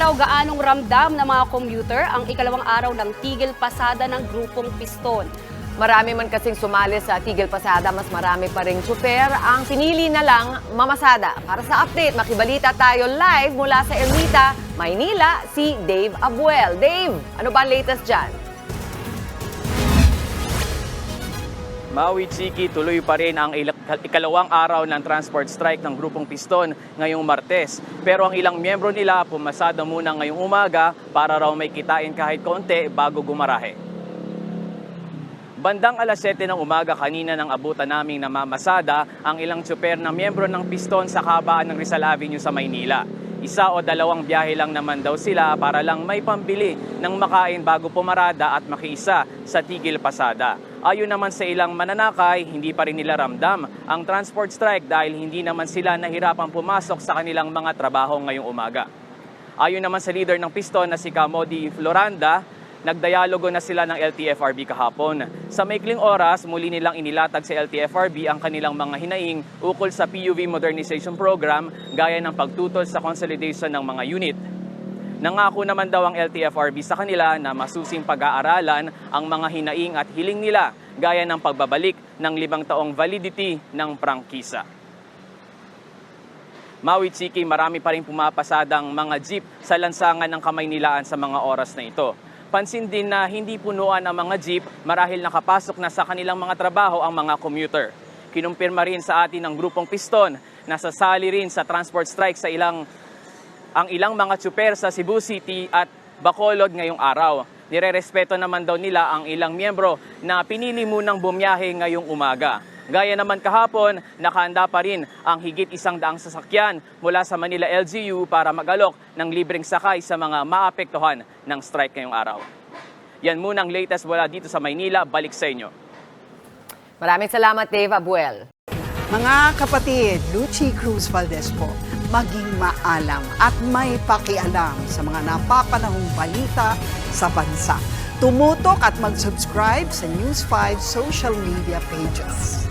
raw gaanong ramdam ng mga commuter ang ikalawang araw ng tigil pasada ng grupong Piston. Marami man kasing sumali sa Tigil Pasada, mas marami pa ring tsuper ang pinili na lang mamasada. Para sa update, makibalita tayo live mula sa Ermita, Maynila, si Dave Abuel. Dave, ano ba ang latest dyan? Maui Chiki, tuloy pa rin ang ikalawang araw ng transport strike ng grupong Piston ngayong Martes. Pero ang ilang miyembro nila pumasada muna ngayong umaga para raw may kitain kahit konti bago gumarahe. Bandang alas 7 ng umaga kanina nang abutan naming namamasada ang ilang tsuper na miyembro ng Piston sa kabaan ng Rizal Avenue sa Maynila. Isa o dalawang biyahe lang naman daw sila para lang may pambili ng makain bago pumarada at makiisa sa Tigil Pasada. Ayon naman sa ilang mananakay, hindi pa rin nila ramdam ang transport strike dahil hindi naman sila nahirapang pumasok sa kanilang mga trabaho ngayong umaga. Ayon naman sa leader ng Piston na si Camodi Floranda, nagdialogo na sila ng LTFRB kahapon. Sa maikling oras, muli nilang inilatag sa LTFRB ang kanilang mga hinaing ukol sa PUV Modernization Program gaya ng pagtutol sa consolidation ng mga unit. Nangako naman daw ang LTFRB sa kanila na masusing pag-aaralan ang mga hinaing at hiling nila gaya ng pagbabalik ng limang taong validity ng prangkisa. Maui Chiki, marami pa rin pumapasadang mga jeep sa lansangan ng Kamaynilaan sa mga oras na ito. Pansin din na hindi punuan ang mga jeep marahil nakapasok na sa kanilang mga trabaho ang mga commuter. Kinumpirma rin sa atin ng grupong Piston na sasali rin sa transport strike sa ilang ang ilang mga tsuper sa Cebu City at Bacolod ngayong araw. Nirerespeto naman daw nila ang ilang miyembro na pinili munang bumiyahe ngayong umaga. Gaya naman kahapon, nakahanda pa rin ang higit isang daang sasakyan mula sa Manila LGU para magalok ng libreng sakay sa mga maapektuhan ng strike ngayong araw. Yan muna ang latest mula dito sa Maynila. Balik sa inyo. Maraming salamat, Dave Abuel. Mga kapatid, Lucy Cruz Valdez po, maging maalam at may pakialam sa mga napapanahong balita sa bansa. Tumutok at mag-subscribe sa News 5 social media pages.